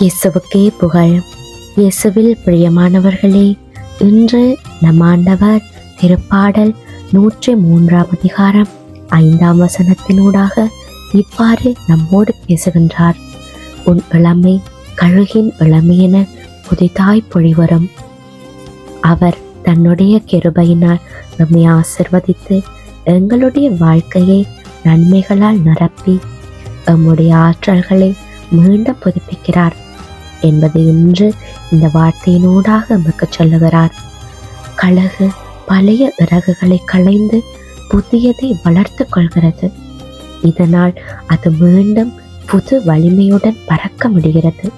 இயேசுவுக்கே புகழ். இயேசுவில் பிரியமானவர்களே இன்று நம் ஆண்டவர் திருப்பாடல் நூற்றி மூன்றாம் அதிகாரம் ஐந்தாம் வசனத்தினூடாக இவ்வாறு நம்மோடு பேசுகின்றார். உன் இளமை கழுகின் இளமையென புதிதாய் பொழிவரும். அவர் தன்னுடைய கிருபையினால் நம்மை ஆசிர்வதித்து எங்களுடைய வாழ்க்கையை நன்மைகளால் நிரப்பி எம்முடைய ஆற்றல்களை மீண்டும் புதுப்பிக்கிறார். என்பதை இன்று இந்த வார்த்தையினூடாக நமக்கு சொல்லுகிறார். கழகு பழைய இறகுகளை களைந்து புதியதை வளர்த்து கொள்கிறது. இதனால் அது மீண்டும் புது வலிமையுடன் பறக்க முடிகிறது.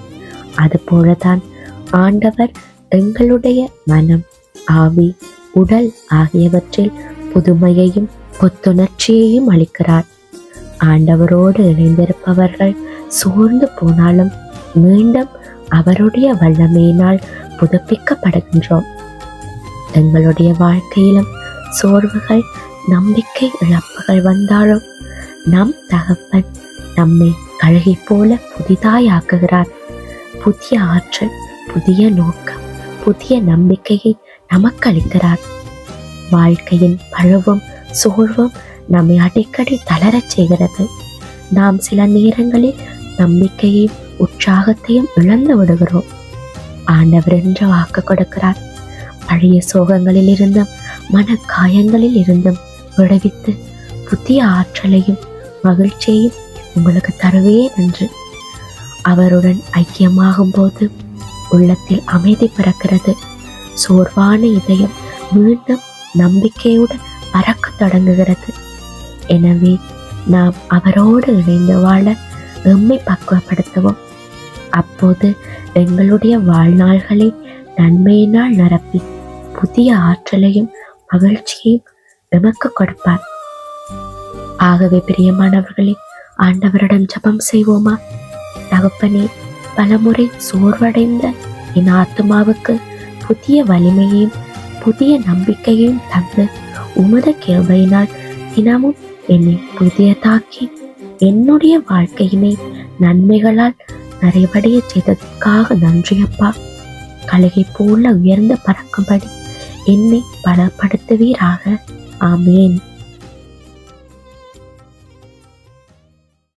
அதுபோலதான் ஆண்டவர் எங்களுடைய மனம் ஆவி உடல் ஆகியவற்றில் புதுமையையும் புத்துணர்ச்சியையும் அளிக்கிறார். ஆண்டவரோடு இணைந்திருப்பவர்கள் சோர்ந்து போனாலும் மீண்டும் அவருடைய வல்லமையினால் புதுப்பிக்கப்படுகின்றோம். எங்களுடைய வாழ்க்கையிலும் சோர்வுகள் நம்பிக்கை இழப்புகள் வந்தாலும் நம் தகப்பன் நம்மை கழுகை போல புதிதாயாக்குகிறார். புதிய ஆற்றல் புதிய நோக்கம் புதிய நம்பிக்கையை நமக்கு அளிக்கிறார் வாழ்க்கையின் பழுவும் சோர்வும் நம்மை அடிக்கடி தளரச் செய்கிறது. நாம் சில நேரங்களில் நம்பிக்கையை உற்சாகத்தையும் இழந்து விடுகிறோம். ஆண்டவர் என்று வாக்கு கொடுக்கிறார். பழைய சோகங்களில் இருந்தும் மன காயங்களில் இருந்தும் விடுவித்து புதிய ஆற்றலையும் மகிழ்ச்சியையும் உங்களுக்கு தருவேன் என்று. அவருடன் ஐக்கியமாகும் போது உள்ளத்தில் அமைதி பிறக்கிறது. சோர்வான இதயம் மீண்டும் நம்பிக்கையுடன் பறக்க தொடங்குகிறது. எனவே நாம் அவரோடு இணைந்து வாழ எம்மை பக்குவப்படுத்துவோம். அப்போது எங்களுடைய வாழ்நாள்களை நன்மையினால் நிரப்பி புதிய ஆற்றலையும் மகிழ்ச்சியையும் எமக்கு கொடுப்பார். ஆகவே பிரியமானவர்களே ஆண்டவரிடம் ஜெபம் செய்வோமா? தகப்பனே பலமுறை சோர்வடைந்த என் ஆத்மாவுக்கு புதிய வலிமையையும் புதிய நம்பிக்கையையும் தந்து உமது கிருபையினால் தினமும் என்னை புதியதாக்கி என்னுடைய வாழ்க்கையினை நன்மைகளால் நிறைவடைய செய்ததற்காக நன்றியப்பா. கழுகை போல உயர்ந்து பறக்கும்படி என்னை பலப்படுத்துவீராக. ஆமேன்.